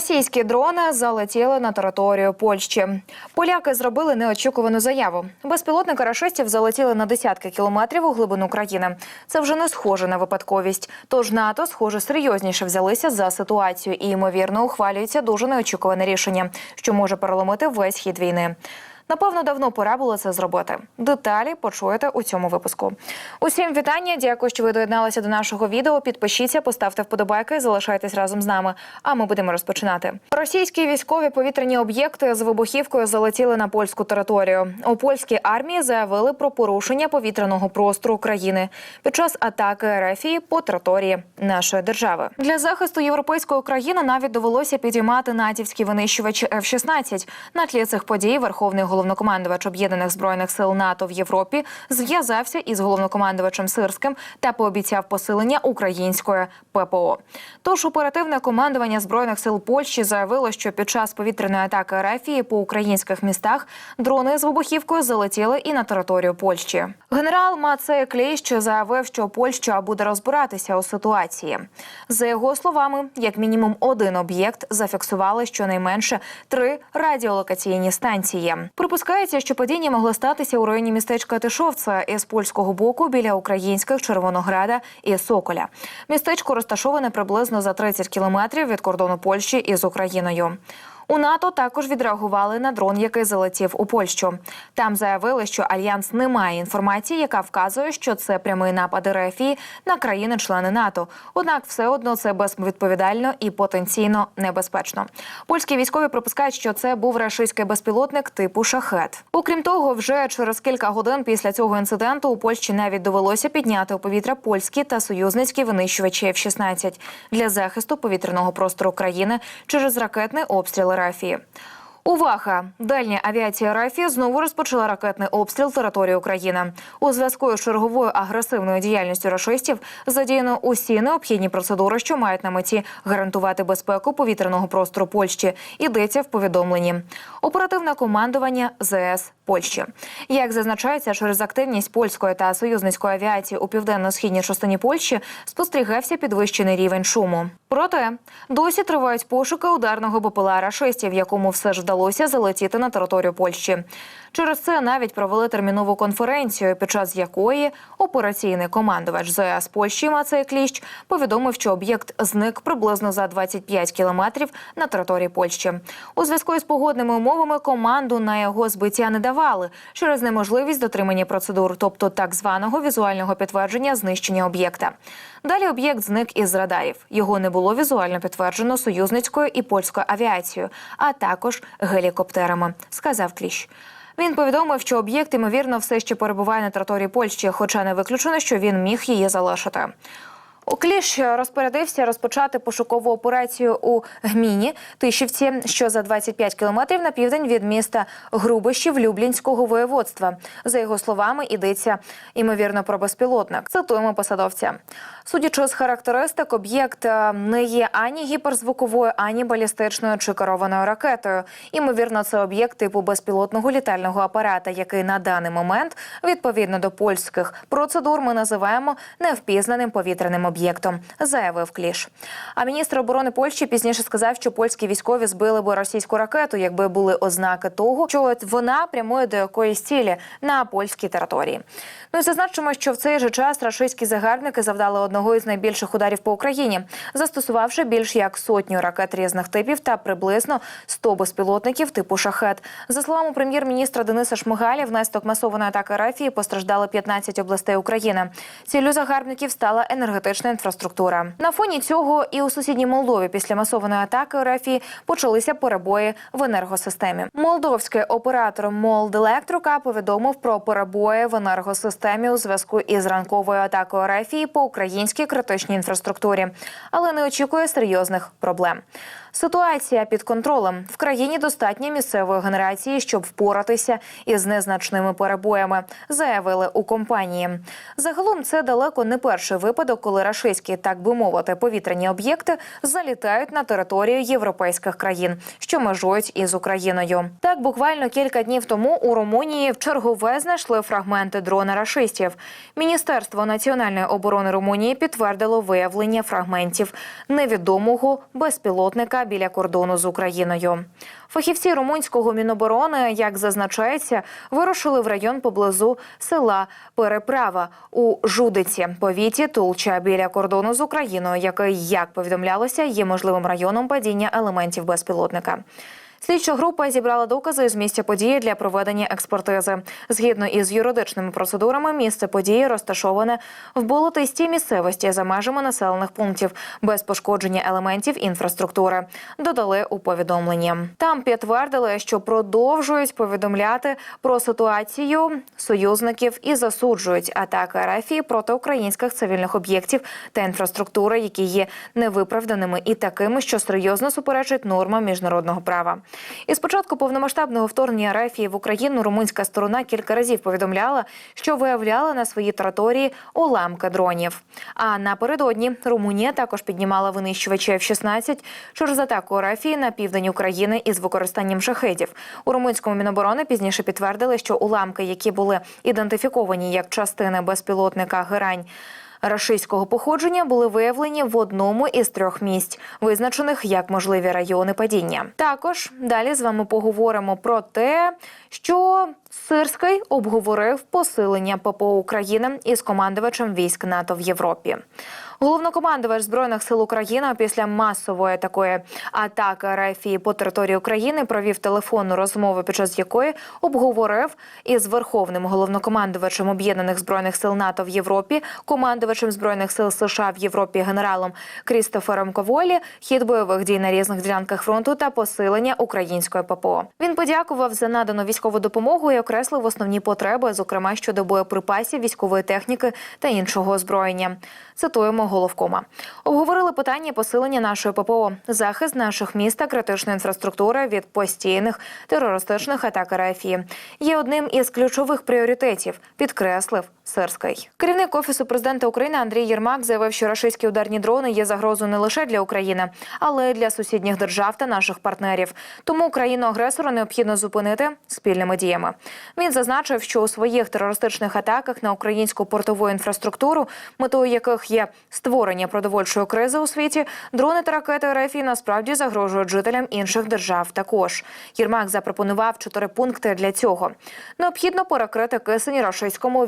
Російські дрони залетіли на територію Польщі. Поляки зробили неочікувану заяву. Безпілотники рашистів залетіли на десятки кілометрів у глибину країни. Це вже не схоже на випадковість. Тож НАТО, схоже, серйозніше взялися за ситуацію і ймовірно ухвалюється дуже неочікуване рішення, що може переломити весь хід війни. Напевно, давно пора було це зробити. Деталі почуєте у цьому випуску. Усім вітання. Дякую, що ви доєдналися до нашого відео. Підпишіться, поставте вподобайки, залишайтесь разом з нами. А ми будемо розпочинати. Російські військові повітряні об'єкти з вибухівкою залетіли на польську територію. У польській армії заявили про порушення повітряного простору країни під час атаки РФ по території нашої держави. Для захисту європейської країни навіть довелося підіймати натівські винищувачі F-16. На тлі цих подій Верховний головнокомандувач об'єднаних збройних сил НАТО в Європі зв'язався із головнокомандувачем Сирським та пообіцяв посилення української ППО. Тож оперативне командування збройних сил Польщі заявило, що під час повітряної атаки РФ по українських містах дрони з вибухівкою залетіли і на територію Польщі. Генерал Мацей Кліщ заявив, що Польща буде розбиратися у ситуації. За його словами, як мінімум один об'єкт зафіксували щонайменше три радіолокаційні станції. Припускається, що падіння могло статися у районі містечка Тишовця із польського боку біля українських Червонограда і Соколя. Містечко розташоване приблизно за 30 кілометрів від кордону Польщі із Україною. У НАТО також відреагували на дрон, який залетів у Польщу. Там заявили, що альянс не має інформації, яка вказує, що це прямий напад РФ на країни-члени НАТО. Однак, все одно це безвідповідально і потенційно небезпечно. Польські військові припускають, що це був рашистський безпілотник типу шахет. Окрім того, вже через кілька годин після цього інциденту у Польщі навіть довелося підняти у повітря польські та союзницькі винищувачі F-16 для захисту повітряного простору країни через ракетний обстріл Рафії. Увага! Дальня авіація Рафії знову розпочала ракетний обстріл території України. У зв'язку з черговою агресивною діяльністю рашистів задіяно усі необхідні процедури, що мають на меті гарантувати безпеку повітряного простору Польщі. Йдеться в повідомленні. Оперативне командування ЗС Польщі. Як зазначається, через активність польської та союзницької авіації у південно-східній частині Польщі спостерігався підвищений рівень шуму. Проте досі тривають пошуки ударного БПЛА рашистів, якому все ж вдалося залетіти на територію Польщі. Через це навіть провели термінову конференцію, під час якої операційний командувач ЗС Польщі Мацей Кліщ повідомив, що об'єкт зник приблизно за 25 кілометрів на території Польщі. У зв'язку із погодними умовами команду на його збиття не давали через неможливість дотримання процедур, тобто так званого візуального підтвердження знищення об'єкта. Далі об'єкт зник із радарів. Його не було візуально підтверджено союзницькою і польською авіацією, а також гелікоптерами, сказав Кліщ. Він повідомив, що об'єкт ймовірно все ще перебуває на території Польщі, хоча не виключено, що він міг її залишити. Кліш розпорядився розпочати пошукову операцію у гміні Тишівці, що за 25 кілометрів на південь від міста Грубищів Люблінського воєводства. За його словами, йдеться ймовірно про безпілотник. Цитуємо посадовця. Судячи з характеристик, об'єкт е, не є ані гіперзвуковою, ані балістичною чи керованою ракетою. Ймовірно, це об'єкт типу безпілотного літального апарата, який на даний момент, відповідно до польських процедур, ми називаємо невпізнаним повітряним об'єктом, заявив Кліш. А міністр оборони Польщі пізніше сказав, що польські військові збили би російську ракету, якби були ознаки того, що вона прямує до якоїсь цілі на польській території. Ну і зазначимо, що в цей же час рашистські загарбники завдали одного із найбільших ударів по Україні, застосувавши більш як сотню ракет різних типів та приблизно 100 безпілотників типу шахет. За словами прем'єр-міністра Дениса Шмигаля, внаслідок масованої атаки РФ постраждали 15 областей України. Ціллю загарбників стала енергетична інфраструктура. На фоні цього і у сусідній Молдові після масованої атаки РФІ почалися перебої в енергосистемі. Молдовський оператор Молделектрока повідомив про перебої в енергосистемі у зв'язку із ранковою атакою РФІ по українській критичній інфраструктурі, але не очікує серйозних проблем. Ситуація під контролем в країні достатньо місцевої генерації, щоб впоратися із незначними перебоями, заявили у компанії. Загалом це далеко не перший випадок, коли рашистські, так би мовити, повітряні об'єкти залітають на територію європейських країн, що межують із Україною. Так буквально кілька днів тому у Румунії в чергове знайшли фрагменти дрона рашистів. Міністерство національної оборони Румунії підтвердило виявлення фрагментів невідомого безпілотника яка біля кордону з Україною. Фахівці румунського міноборони, як зазначається, вирушили в район поблизу села Переправа у Жудиці, повіті Тулча біля кордону з Україною, який, як повідомлялося, є можливим районом падіння елементів безпілотника. Слідча група зібрала докази з місця події для проведення експертизи. Згідно із юридичними процедурами, місце події розташоване в болотистій місцевості за межами населених пунктів без пошкодження елементів інфраструктури. Додали у повідомленні. Там підтвердили, що продовжують повідомляти про ситуацію союзників і засуджують атаки РФ проти українських цивільних об'єктів та інфраструктури, які є невиправданими і такими, що серйозно суперечать нормам міжнародного права. І спочатку повномасштабного вторгнення РФ в Україну румунська сторона кілька разів повідомляла, що виявляла на своїй території уламки дронів. А напередодні Румунія також піднімала винищувачі F-16 через атаку РФ на південь України із використанням шахедів. У румунському міноборони пізніше підтвердили, що уламки, які були ідентифіковані як частини безпілотника Герань. Рашистського походження були виявлені в одному із трьох місць, визначених як можливі райони падіння. Також далі з вами поговоримо про те, що Сирський обговорив посилення ППО України із командувачем військ НАТО в Європі. Головнокомандувач збройних сил України після масової такої атаки РФ по території України провів телефонну розмову, під час якої обговорив із верховним головнокомандувачем об'єднаних збройних сил НАТО в Європі, командувачем збройних сил США в Європі генералом Крістофером Коволі, хід бойових дій на різних ділянках фронту та посилення української ППО. Він подякував за надану військову допомогу і окреслив основні потреби, зокрема щодо боєприпасів, військової техніки та іншого озброєння. Цитуємо головкома. Обговорили питання посилення нашої ППО, захист наших міст та критичної інфраструктури від постійних терористичних атак РФІ. Є одним із ключових пріоритетів, підкреслив Сирський. Керівник офісу президента України Андрій Єрмак заявив, що рашистські ударні дрони є загрозою не лише для України, але й для сусідніх держав та наших партнерів. Тому країну агресора необхідно зупинити спільними діями. Він зазначив, що у своїх терористичних атаках на українську портову інфраструктуру, метою яких є створення продовольчої кризи у світі, дрони та ракети РФ насправді загрожують жителям інших держав. Також Єрмак запропонував чотири пункти для цього. Необхідно перекрити кисень рашистському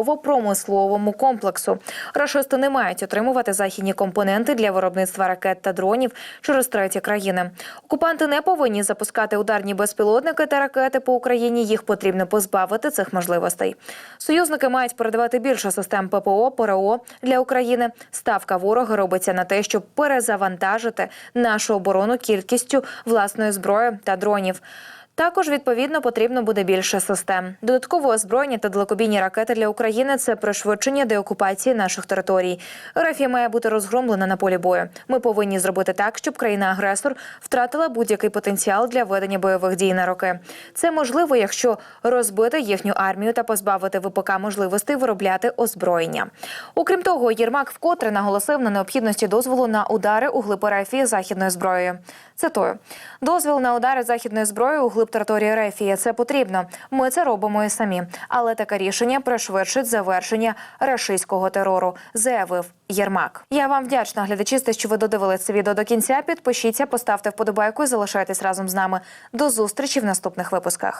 військово-промисловому комплексу. Рашисти не мають отримувати західні компоненти для виробництва ракет та дронів через треті країни. Окупанти не повинні запускати ударні безпілотники та ракети по Україні. Їх потрібно позбавити цих можливостей. Союзники мають передавати більше систем ППО, ПРО для України. Ставка ворога робиться на те, щоб перезавантажити нашу оборону кількістю власної зброї та дронів. Також відповідно потрібно буде більше систем. Додаткове озброєння та далекобійні ракети для України це пришвидшення деокупації наших територій. РФ має бути розгромлена на полі бою. Ми повинні зробити так, щоб країна-агресор втратила будь-який потенціал для ведення бойових дій на роки. Це можливо, якщо розбити їхню армію та позбавити ВПК можливостей виробляти озброєння. Окрім того, Єрмак вкотре наголосив на необхідності дозволу на удари у глиб РФ західною зброєю. Цитую: дозвіл на удари західною зброєю у глиб території Рефії. Це потрібно. Ми це робимо і самі. Але таке рішення пришвидшить завершення рашистського терору, заявив Єрмак. Я вам вдячна, глядачі, за що ви додивилися це відео до кінця. Підпишіться, поставте вподобайку і залишайтесь разом з нами. До зустрічі в наступних випусках.